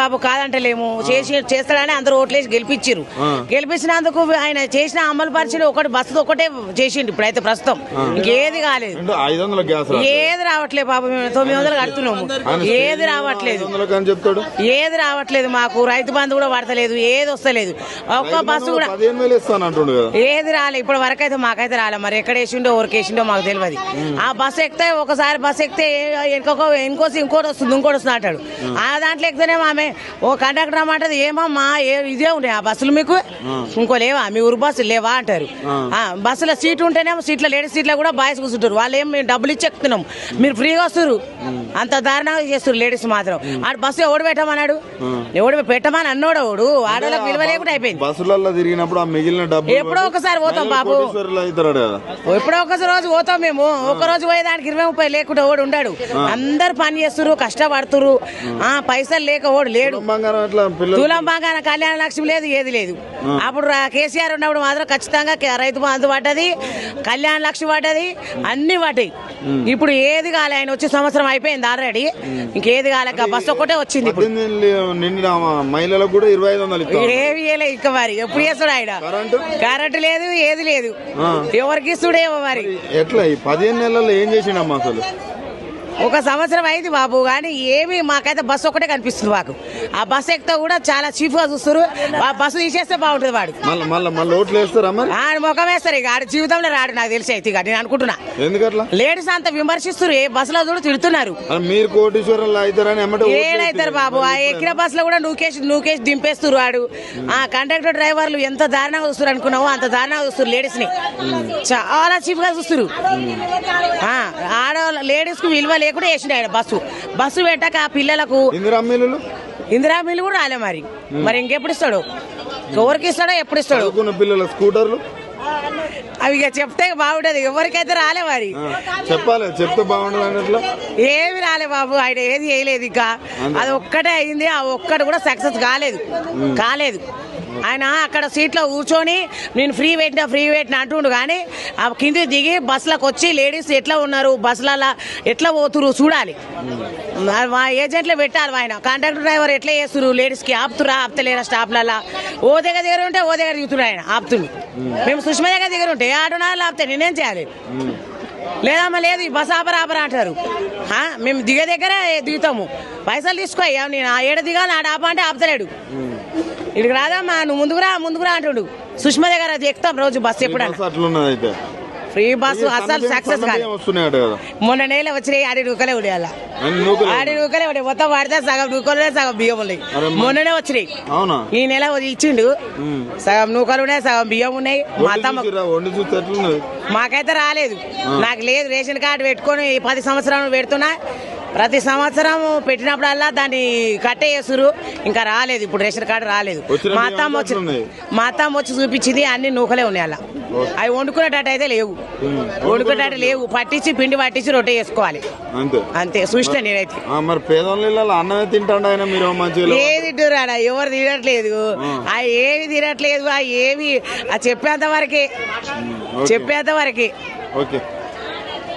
బాబు కాదంటలేము. చేసి చేస్తాడని అందరూ ఓట్లేసి గెలిపించారు గెలిపించినందుకు ఆయన చేసిన అమలు పరిచయం ఒకటి బస్సు ఒకటే చేసిండు ఇప్పుడైతే ప్రస్తుతం. ఇంకేది కాలేదు. అంటే ఐదు వందల గ్యాస్ రా ఏది రావట్లేదు బాబు మేము. తొమ్మిది వందలు కడుతున్నాము. ఏది రావట్లేదు. ఏది రావట్లేదు మాకు. రైతు బంధు కూడా పడతలేదు ఏది వస్తలేదు. ఒక్క బస్సు కూడా ఏది రాలే. ఇప్పుడు వరకు అయితే మాకైతే రాలే. మరి ఎక్కడ వేసిండో ఎవరికి వేసిండో మాకు తెలియదు. ఆ బస్సు ఎక్కితే ఒకసారి బస్సు ఎక్కితే ఇంకొక ఇంకోసి ఇంకోటి వస్తుంది ఇంకోటి వస్తుంది అంటాడు. ఆ దాంట్లో ఎక్కితేనేమో ఆమె ఓ కండక్టర్ అమ్మంటది ఏమమ్మా ఏ ఇదే ఉన్నాయి ఆ బస్సులు మీకు? ఇంకో లేవా మీ ఊరు బస్సులు లేవా? అంటారు. ఆ. బస్సులో సీట్ ఉంటేనేమో సీట్లో లేడీస్ సీట్లో కూడా బాయ్స్ కూర్చుంటారు. వాళ్ళు ఏం మేము డబ్బులు ఇచ్చి ఎక్కుతున్నాం మీరు ఫ్రీగా వస్తారు అంత దారుణంగా చేస్తారు లేడీస్ మాత్రం. ఆడ బస్సు ఎవడు పెట్టమన్నాడు? ఎవడు పెట్టమని అన్నోడు ఎవడు ఆడవాళ్ళకి విలువ లేకుండా అయిపోయింది. బస్సులలో తిరిగినప్పుడు ఆ మిగిలిన డబ్బు ఎప్పుడో ఒకసారి పోతాం బాబు. ఎప్పుడో ఒక రోజు పోతాం మేము. ఒక రోజు పోయేదానికి ఇరవై ముప్పై లేకుండా ఓడు ఉండాడు. అందరు పని చేస్తురు కష్టపడుతురు ఆ. పైసలు లేక ఓడు లేడు. బంగారం ఎట్లా పిల్లలు తులం బాగా కళ్యాణ లక్ష్మి లేదు ఏది లేదు. అప్పుడు రా- కేసీఆర్ ఉన్నప్పుడు మాత్రం ఖచ్చితంగా రైతు బంధు పడ్డది కళ్యాణ లక్ష్మి పడ్డది అన్ని పడ్డాయి. ఇప్పుడు ఏది కాలే ఆయన వచ్చే సంవత్సరం అయిపోయింది ఆల్రెడీ ఇంకేది కాలేక బస్సు ఒక్కటే వచ్చింది ఇప్పుడు. మహిళలకు కూడా ఇరవై ఐదు వందలు ఏమి ఇంకా మరి. ఎప్పుడు చేస్తాడు ఆయన? కరెంటు? లేదు ఏది లేదు. ఎవరికి ఇస్తుడేమో మరి ఎట్లా ఈ పదిహేను నెలల్లో ఏం చేసిండమ్మా అసలు? ఒక సంవత్సరం అయింది బాబు కానీ ఏమి మాకైతే బస్సు ఒకటే కనిపిస్తుంది మాకు. ఆ బస్సు ఎక్కితే కూడా చాలా చీఫ్గా చూస్తారు. ఆ బస్సు తీసేస్తే బాగుంటుంది వాడు. ఆడ ముఖం వేస్తారు ఇక ఆడ జీవితంలో రాడు నాకు తెలిసి అయితే ఇక నేను అనుకుంటున్నా. ఎందుకట్లా లేడీస్ అంత విమర్శిస్తారు ఏ బస్సులో చూడు తిడుతున్నారు. మీరు కోటీశ్వరంలో అవుతారని ఏడైతారు బాబు ఆ ఎక్కిన బస్సులో కూడా నూకేసి నూకేసి దింపేస్తారు వాడు ఆ కండక్టర్ డ్రైవర్లు ఎంత దారుణంగా చూస్తారు అనుకున్నావో అంత దారుణంగా చూస్తారు లేడీస్ని చాలా చీప్గా చూస్తారు ఆ, ఆడవాళ్ళ లేడీస్కు విలువ లేకుండా వేసిండు ఆయన బస్సు. బస్సు పెట్టాక ఆ పిల్లలకు ఇందిరా మిల్లు కూడా రాలే మరి. మరి ఇంకెప్పుడు ఇస్తాడు? ఎవరికి ఇస్తాడో ఎప్పుడు ఇస్తాడు? పిల్లల స్కూటర్లు? అవి ఇక చెప్తే బాగుంటది ఎవరికైతే రాలే మరి. చెప్పాలి. చెప్తే బాగుండదు అన్నట్లు. ఏమి రాలే బాబు. ఆయన ఏది చేయలేదు ఇంకా. అది ఒక్కటే అయింది. ఆ ఒక్కటి కూడా సక్సెస్ కాలేదు. కాలేదు. ఆయన అక్కడ సీట్లో కూర్చొని నేను ఫ్రీ పెట్టినా ఫ్రీ పెట్టినా అంటుండు. కానీ ఆ కింది దిగి బస్సులకు వచ్చి లేడీస్ ఎట్లా ఉన్నారు? బస్సులలో ఎట్లా పోతురు చూడాలి. మా ఏజెంట్లో పెట్టాలి ఆయన. కాంట్రాక్టర్ డ్రైవర్ ఎట్లా చేస్తున్నారు లేడీస్కి ఆపుతురా ఆపుతలేరా స్టాప్లలో ఓ దగ్గర దగ్గర ఉంటే ఓ దగ్గర దిగుతున్నాడు ఆయన ఆపుతుండు. మేము సుష్మా దగ్గర దగ్గర ఉంటే ఆటోనాలు ఆపితే నేనేం చేయాలి? లేదమ్మా లేదు ఈ బస్ ఆపరా ఆపరా అంటారు. ఆ, మేము దిగే దగ్గర దిగుతాము. పైసలు తీసుకో నేను ఆ ఏడ దిగాలి ఆడ ఆప అంటే ఆపుతలేడు. ఇక్కడికి రాదమ్మా నువ్వు ముందుకురా ముందుకురా అంటుడు. సుష్మా దగ్గర ఎక్కుతాం రోజు బస్సు ఎప్పుడన్నా. ఫ్రీ బస్సు అసలు సక్సెస్ కాదు. మొన్న నేల వచ్చినాయి ఆడి నూకలు ఆడి రూకలే ఉండే. మొత్తం వాడితే సగం రూకలే సగం బియ్యం ఉన్నాయి. మొన్ననే వచ్చినాయి. ఈ నెల ఇచ్చిండు. సగం నూకలు ఉన్నాయి సగం బియ్యం ఉన్నాయి. మాకైతే రాలేదు. నాకు లేదు రేషన్ కార్డు పెట్టుకొని పది సంవత్సరాలు పెడుతున్నా. ప్రతి సంవత్సరం పెట్టినప్పుడల్లా దాన్ని కట్టేసురు ఇంకా రాలేదు ఇప్పుడు రేషన్ కార్డు రాలేదు. మా అత్తమ్మ అంతా వచ్చి? మా అత్తమ్మ వచ్చి చూపించింది అన్ని నూకలే ఉన్నాయి అలా. అవి వండుకునేటట్టు అయితే లేవు. వండుకునేటట్టు లేవు. పట్టించి పిండి పట్టించి రొట్టె చేసుకోవాలి. అంతే. చూసిన నేనైతే. ఆ, మరి పేదోళ్ళ ఇళ్ళలో అన్నమే తింటాడు ఆయన మీరు మంచిగా. ఏది ఎవరు తినట్లేదు. ఆ. ఏవి తినట్లేదు ఆ ఏవి ఆ చెప్పేంత వరకే. చెప్పేంత వరకే. ఓకే.